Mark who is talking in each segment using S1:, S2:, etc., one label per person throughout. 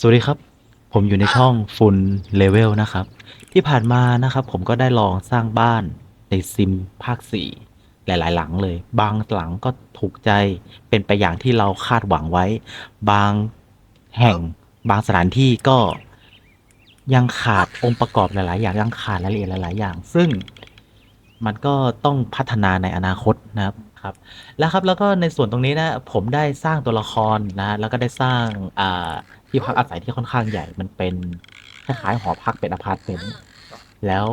S1: สวัสดีครับ ผมอยู่ในช่องฟุนเลเวลนะครับ ที่ผ่านมานะครับ ผมก็ได้ลองสร้างบ้านในซิมภาค 4 หลาย ๆ หลังเลย บางหลังก็ถูกใจเป็นไปอย่างที่เราคาดหวังไว้ บางแห่งบางสถานที่ก็ยังขาดองค์ประกอบหลาย ๆ อย่างยังขาดรายละเอียดหลาย ๆ อย่าง ซึ่งมันก็ต้องพัฒนาในอนาคตนะครับครับแล้วครับแล้วก็ในส่วนตรงนี้นะผมได้สร้างตัวละครนะแล้วก็ได้สร้างอ่า ที่พักอาศัยที่ค่อนข้างใหญ่มันเป็นคล้ายๆหอพักเป็นอพาร์ตเมนต์แล้ว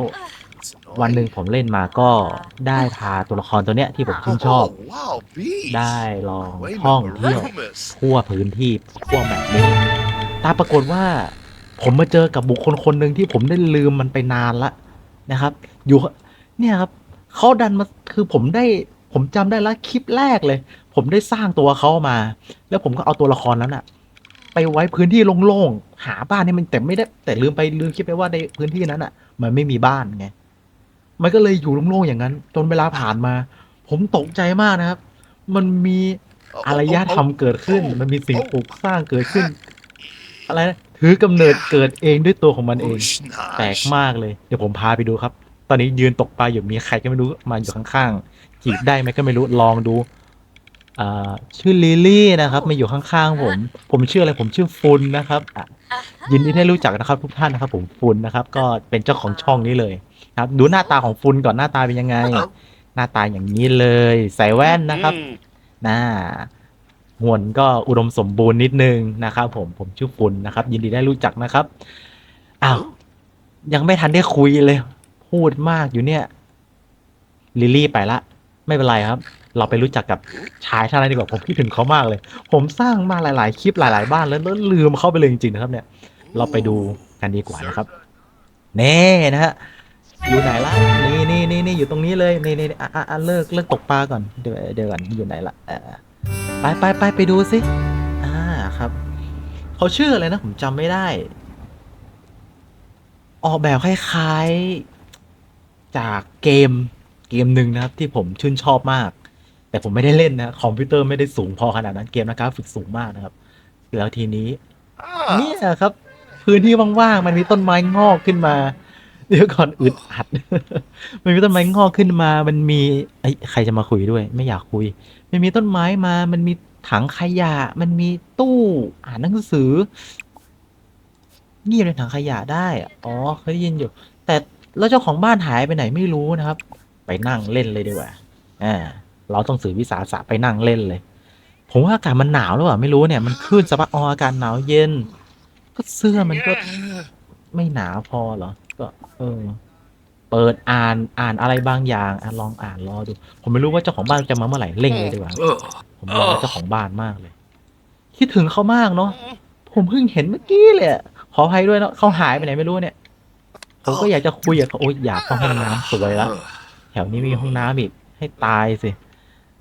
S1: วันหนึ่งผมเล่นมาก็ได้พาตัวละครตัวเนี้ยที่ผมชื่นชอบ
S2: Oh, wow, bees.
S1: ได้ลอง
S2: Wait,
S1: ท่องเที่ยว
S2: Maximus.
S1: ทั่วพื้นที่ทั่วแบบนี้ ตามปรากฏว่า ผมมาเจอกับบุคคลคนหนึ่งที่ผมได้ลืมมันไปนานละนะครับ อยู่เนี่ยครับเขาดันมาคือผมได้ผมจำได้ละคลิปแรกเลย ผมได้สร้างตัวเขามา แล้วผมก็เอาตัวละครนั้นอะ ไปไว้พื้นที่โล่งๆหาบ้านให้มันแต่ไม่ได้ แต่ลืมไปลืมคิดไปว่าในพื้นที่นั้นอะมันไม่มีบ้านไงมันก็เลยอยู่โล่งๆอย่างนั้น จนเวลาผ่านมา ผมตกใจมากนะครับ มันมี
S2: Oh,
S1: อารยธรรมเกิดขึ้น
S2: oh,
S1: มันมีสิ่ง
S2: oh,
S1: ปลูกสร้างเกิดขึ้น อะไรนะถือกำเนิดเกิดเองด้วยตัวของมันเอง
S2: Ushnash.
S1: แปลกมากเลย เดี๋ยวผมพาไปดูครับ ตอนนี้ยืนตกปลาอยู่มีใครก็ไม่รู้มาอยู่ข้างๆจีบได้ไหมก็ไม่รู้ลองดู อ่าชื่อลิลลี่นะครับมาอยู่ข้างๆผม ผมชื่ออะไรผมชื่อฟุนนะครับอะยินดีที่ได้รู้จักนะครับ ทุกท่านนะครับ ผมฟุนนะครับ ก็เป็นเจ้าของช่องนี้เลยครับ ดูหน้าตาของฟุนก่อนหน้าตาเป็นยังไง หน้าตาอย่างนี้เลย ใส่แว่นนะครับ
S2: Mm.
S1: หน้าหวนก็อุดมสมบูรณ์นิดนึงนะครับผมผมชื่อฟุนนะครับ ยินดีได้รู้จักนะครับอ้าวยังไม่ทันได้คุยเลย พูดมากอยู่เนี่ย ลิลลี่ไปละ ไม่เป็นไรครับ เราไปรู้จักกับชายท่านนั้นดีกว่าผมคิดถึงเขามากเลย ผมสร้างมาหลาย ๆ คลิปหลาย ๆ บ้านแล้วแล้วลืมเขาไปเลยจริงๆนะครับ เนี่ย เราไปดูกันดีกว่านะครับเน่นะฮะอยู่ไหนละนี่นี่นี่นี่อยู่ตรงนี้เลยนี่นี่อะอะเลิกเลิกตกปลาก่อนเดี๋ยวเดี๋ยวก่อนอยู่ไหนละเออไปไปไปไปดูสิอ่าครับเขาชื่ออะไรนะผมจำไม่ได้ ออกแบบคล้ายๆจากเกมเกมหนึ่งนะครับ ที่ผมชื่นชอบมาก แต่ผมไม่ได้เล่นนะคอมพิวเตอร์ไม่ได้สูงพอขนาดนั้นเกมนะครับ ฝึกสูงมากนะครับ แล้วทีนี้
S2: Ah,
S1: เนี่ยครับ พื้นที่ว่างๆมันมีต้นไม้งอกขึ้นมาเดี๋ยวก่อนอึดอัด มันมีต้นไม้งอกขึ้นมา มันมีไอ้ยใครจะมาคุยด้วย ไม่อยากคุย มันมีต้นไม้มา มันมีถังขยะ มันมีตู้อ่านหนังสือเงียบในถังขยะได้อะอ๋อ เคยได้ยินอยู่ แต่แล้วเจ้าของบ้านหายไปไหนไม่รู้นะครับ ไปนั่งเล่นเลยดีกว่า อ่า เราต้องสื่อวิสาสะไปนั่งเล่นเลย ผมว่าอากาศมันหนาวหรือเปล่าไม่รู้เนี่ยมันขึ้นสภาพอออากาศหนาวเย็น ก็เสื้อมันก็ไม่หนาพอเหรอ ก็ เออ เปิดอ่านอ่านอะไรบางอย่างอะลองอ่านรอดู ผมไม่รู้ว่าเจ้าของบ้านจะมาเมื่อไหร่เร่งเลยดีกว่า ผมรอเจ้าของบ้านมากเลย คิดถึงเขามากเนาะผมเพิ่งเห็นเมื่อกี้เลยขออภัยด้วยเนาะเขาหายไปไหนไม่รู้เนี่ยผมก็อยากจะคุยกับเขาโอ๊ยอยากเข้าห้องน้ำสวยละแถวนี้มีห้องน้ำอีกให้ตายสิ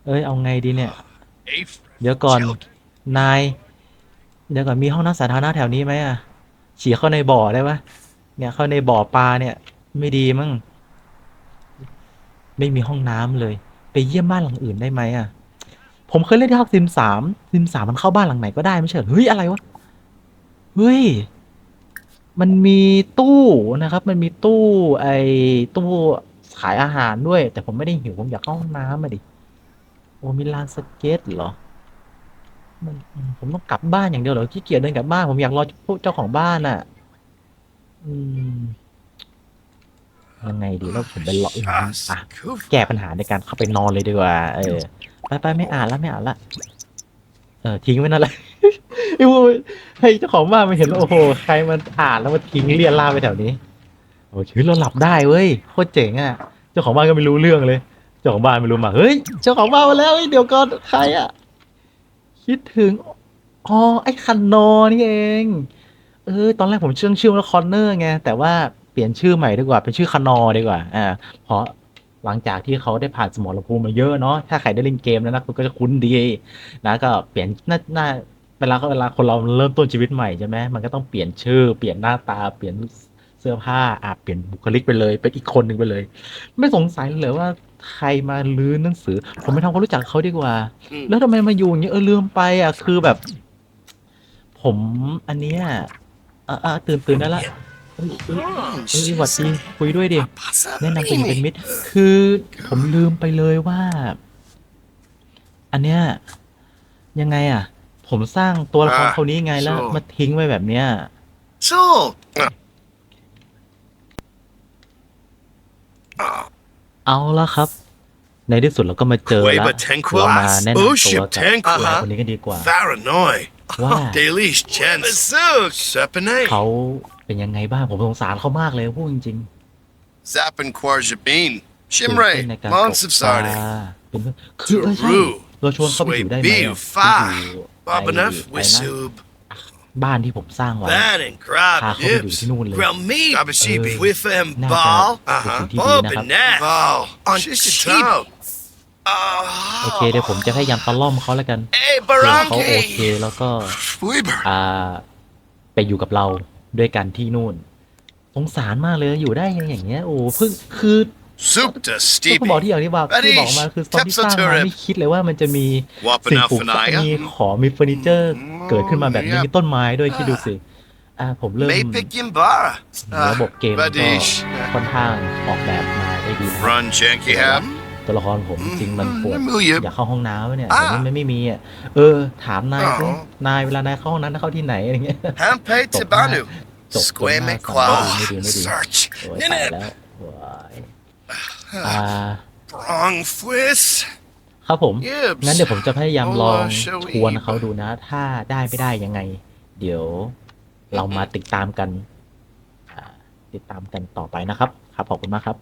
S1: เอ้ย เอาไงดีเนี่ย
S2: A
S1: เดี๋ยวก่อน นาย เดี๋ยวก่อนมีห้องน้ำสาธารณะแถวนี้ไหมอะ ฉี่เข้าในบ่อได้ปะเนี่ยเข้าในบ่อปลาเนี่ย ไม่ดีมั้ง ไม่มีห้องน้ำเลย ไปเยี่ยมบ้านหลังอื่นได้ไหมอะ ผมเคยเล่นที่ภาคซิมสามซิมสามมันเข้าบ้านหลังไหนก็ได้ไม่ใช่เหรอเฮ้ยอะไรวะ เฮ้ย มันมีตู้นะครับ มันมีตู้ไอ้ตู้ขายอาหารด้วย แต่ผมไม่ได้หิวผมอยากเข้าห้องน้ำมาดิ โอ้มีลานสเก็ตเหรอมันผมต้องกลับบ้านอย่างเดียวเหรอขี้เกียจเดินกลับบ้านผมอยากรอพวกเจ้าของบ้านอะ อืมยังไงดีแล้วผมไปรออืมอะแก้ปัญหาในการเข้าไปนอนเลยดีกว่า เออไปไปไม่อ่านแล้วไม่อ่านละเออทิ้งไว้นั่นแหละไอ้พวกให้เจ้าของบ้านไมาเห็นโอ้โหใครมันอ่านแล้วมาทิ้งเลี่ยนล่าไปแถวนี้โอ้ชีวิตเราหลับได้เว้ยโคตรเจ๋งอะ เจ้าของบ้านก็ไม่รู้เรื่องเลย จ้าของบ้านไม่รู้มา เฮ้ย เจ้าของบ้านมาแล้วเฮ้ยเดี๋ยวก่อนใครอะคิดถึง อ๋อ ไอ้คันนอนี่เอง เออ ตอนแรกผมเชื่อชื่อว่าคอนเนอร์ไง แต่ว่าเปลี่ยนชื่อใหม่ดีกว่า เป็นชื่อคานนอดีกว่า อ่า เพราะหลังจากที่เขาได้ผ่านสมรภูมิมาเยอะเนาะ ถ้าใครได้เล่นเกมแล้วนะคุณก็จะคุ้นดี นะ ก็เปลี่ยนหน้าหน้าเวลาเวลาคนเราเริ่มต้นชีวิตใหม่ใช่ไหมมันก็ต้องเปลี่ยนชื่อ เปลี่ยนหน้าตา เปลี่ยนเสื้อผ้าอะเปลี่ยนบุคลิกไปเลย เป็นอีกคนหนึ่งไปเลย ไม่สงสัยเลยว่า ใครมาลื้อหนังสือ ผมไปทำความรู้จักเขาดีกว่า
S2: Mm.
S1: แล้วทำไมมาอยู่อย่างเงี้ยเออลืมไปอะคือแบบผผมอันเนี้ยอะอะตื่นตื่นได้ละเอ้ยเอ้ยเอ้ยหวัดดีคุยด้วยดิ แนะนำตัวอย่างเป็นมิตร คือผมลืมไปเลยว่า อันเนี้ยยังไงอะ ผมสร้างตัวละคร
S2: อ่า
S1: เขานี้ไงแล้ว
S2: so-
S1: มาทิ้งไว้แบบเนี้ย
S2: So,
S1: เอาละครับ ในที่สุดเราก็มาเจอแล้ว
S2: Quaver Tenquil
S1: เรามาแนะนำตัว
S2: Oship
S1: กับ
S2: Tenquil
S1: ตัวคนนี้กันดีกว่า
S2: Varanoi,
S1: ว่า
S2: Delish Chen, Sepine,
S1: เขาเป็นยังไงบ้างผมสงสารเขามากเลยพูดจริง
S2: Zappin Quarjabin,
S1: ๆตื่นเต้นใน
S2: Shimray,
S1: การตก
S2: Mons of
S1: ปลา
S2: Sardi,
S1: เป็นเพื่อนคือเออใช่
S2: Taru,
S1: เราชวนเขาไปอยู่ได้ไหม
S2: Sway
S1: อะ
S2: Biu, Fa,
S1: ไปอยู่ไอ้ บ้านที่ผมสร้างไว้
S2: Van and Grab,
S1: Ah,
S2: Nips,
S1: không đủ luôn.
S2: Grelmi, Abashibi,
S1: Ừ.
S2: With em
S1: Nào,
S2: Ball,
S1: nào,
S2: uh-huh,
S1: cái gì
S2: Bob
S1: nào
S2: and
S1: hả?
S2: Nat, Val, on Chichitao.
S1: โอเค เดี๋ยวผมจะพยายามตะล่อมเขาแล้วกัน
S2: Hey,
S1: เพื่อเขาโอเค
S2: Barangi,
S1: แล้วก็
S2: Weber,
S1: อ่าไปอยู่กับเราด้วยกันที่นู่นสงสารมากเลยอยู่ได้ยังอย่างเงี้ยโอ้เพิ่งคือ
S2: Supta
S1: ก็ผมบอก
S2: Stevie,
S1: ที่อย่างที่บอกที่บอกมาคือตอนที่สร้างมาไม่คิดเลยว่ามันจะมีสิ่งปลูกสร้างมีของมีเฟอร์นิเจอร์ เกิดขึ้นมาแบบนี้มีต้นไม้ด้วยคิดดูสิอ่าผมเริ่ม
S2: Mapik Yimbara,
S1: ระบบเกมก็
S2: Badish,
S1: ค่อนข้างออกแบบมาได้ดีนะ
S2: Run Janky Ham,
S1: ตัวละครผมจริงมันปวด
S2: มือเย็บ
S1: อยากเข้าห้องน้ำวะเนี่ย
S2: อ่า
S1: แต่นี่มันไม่มีอะเออ ถามนายสิ
S2: อ๋อ
S1: นายเวลานายเข้าห้องน้ำเข้าที่ไหนอะไรเงี้ย
S2: Hampe Tibanu,
S1: จบ
S2: Square
S1: จนหน้า
S2: Qua,
S1: สั่นไม่ดีไม่ดี
S2: Search,
S1: โอ้ยตาย
S2: Ninip,
S1: แล้วว้าย อ่า
S2: Brong Fwiss,
S1: ครับผม
S2: Gibbs.
S1: งั้นเดี๋ยวผมจะพยายามลอง
S2: โอ้ Shoei
S1: ชวนเขาดูนะ ถ้าได้ไม่ได้ยังไง เดี๋ยวเรามาติดตามกันอ่าติดตามกันต่อไปนะครับ ครับขอบคุณมากครับ